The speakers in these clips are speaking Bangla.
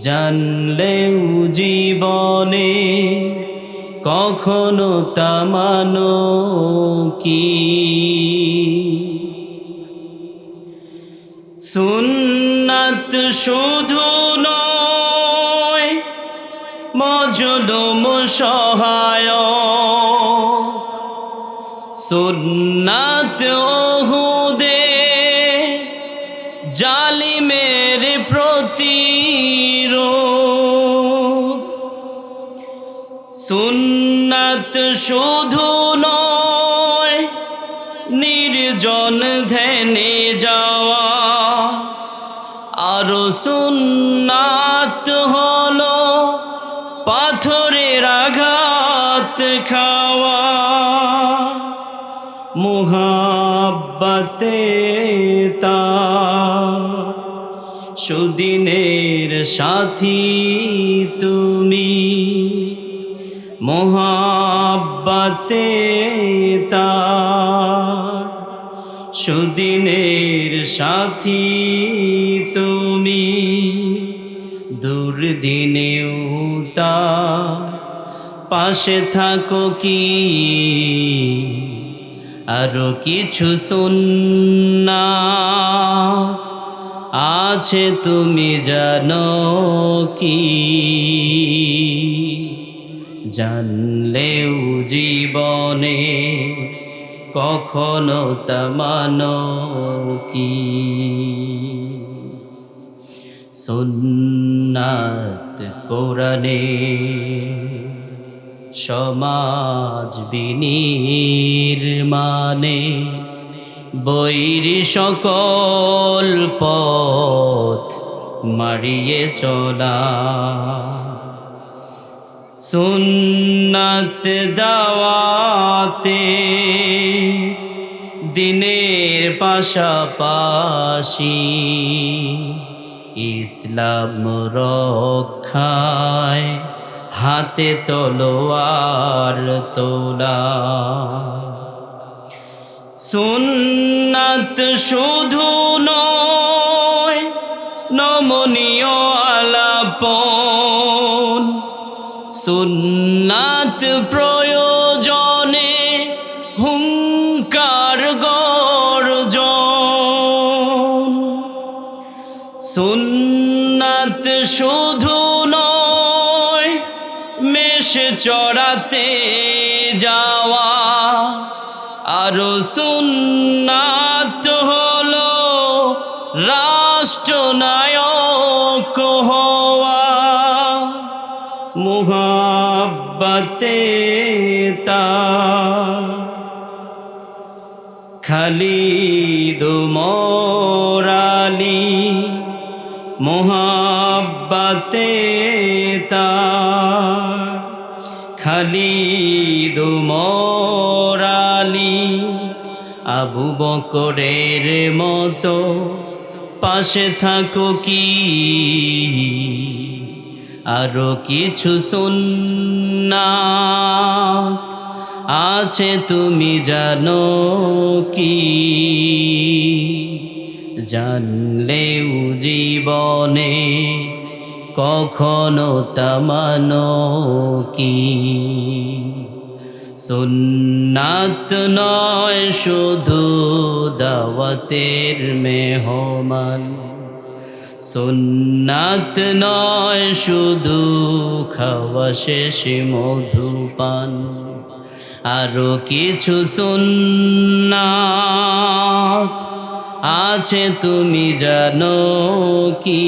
জানলেও জীবনে কখনো তামানো কি? সুন্নাত শুধু নয় মজলুম সহায় সুন্নাত ওহুদে জালিমের প্রতিরোধ সুন্নাত শুধু নয়, নির্জন ধ্যানে যাওয়া। আরও সুন্নাত হলো পাথরের আঘাত খাওয়া। মুহাব্বতে তা। সুদিনের সাথী তুমি। মোহাব্বতে তা সুদিনের সাথী তুমি দুর্দিনেও তা পাশে থাকো কি? আরও কিছু সুন্না আছে তুমি জানো কি? জানলেও জীবনে কখনো তামানো কি? সুন্নাত কোরআনে সমাজ বিনির্মাণে বৈর সকল পথ মারিয়ে চলা। সুন্নাত দাওয়াতে দিনের পাশাপাশি ইসলাম রক্ষায় হাতে তলোয়ার তোলা। সুন্নাত শুধু নয় সুন্নাত প্রয়োজনে হুঙ্কার গর্জন। সুন্নাত শুধু নয় মেশে চড়াতে যাওয়া। আরও সুন্নাত হলো রাষ্ট্রনায়ক মুহাব্বতে খালিদ মোরালি তা খালিদ মোরালি আবু বকরের মতো পাশে থাকো কি আরও কিছু সুন্নাত আছে, তুমি জানো কি? জানলেও জীবনে কখনো তামানো কি? সুন্নাত নয়, শুধু দাওয়াতের মেহমান। সুন্নাত নয়, শুধু খাওয়া শেষে মধুপান আরও কিছু সুন্নাত আছে, তুমি জানো কি?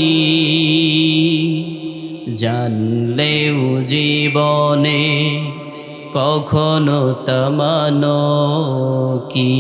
জানলেও জীবনে কখনো তামানো কি?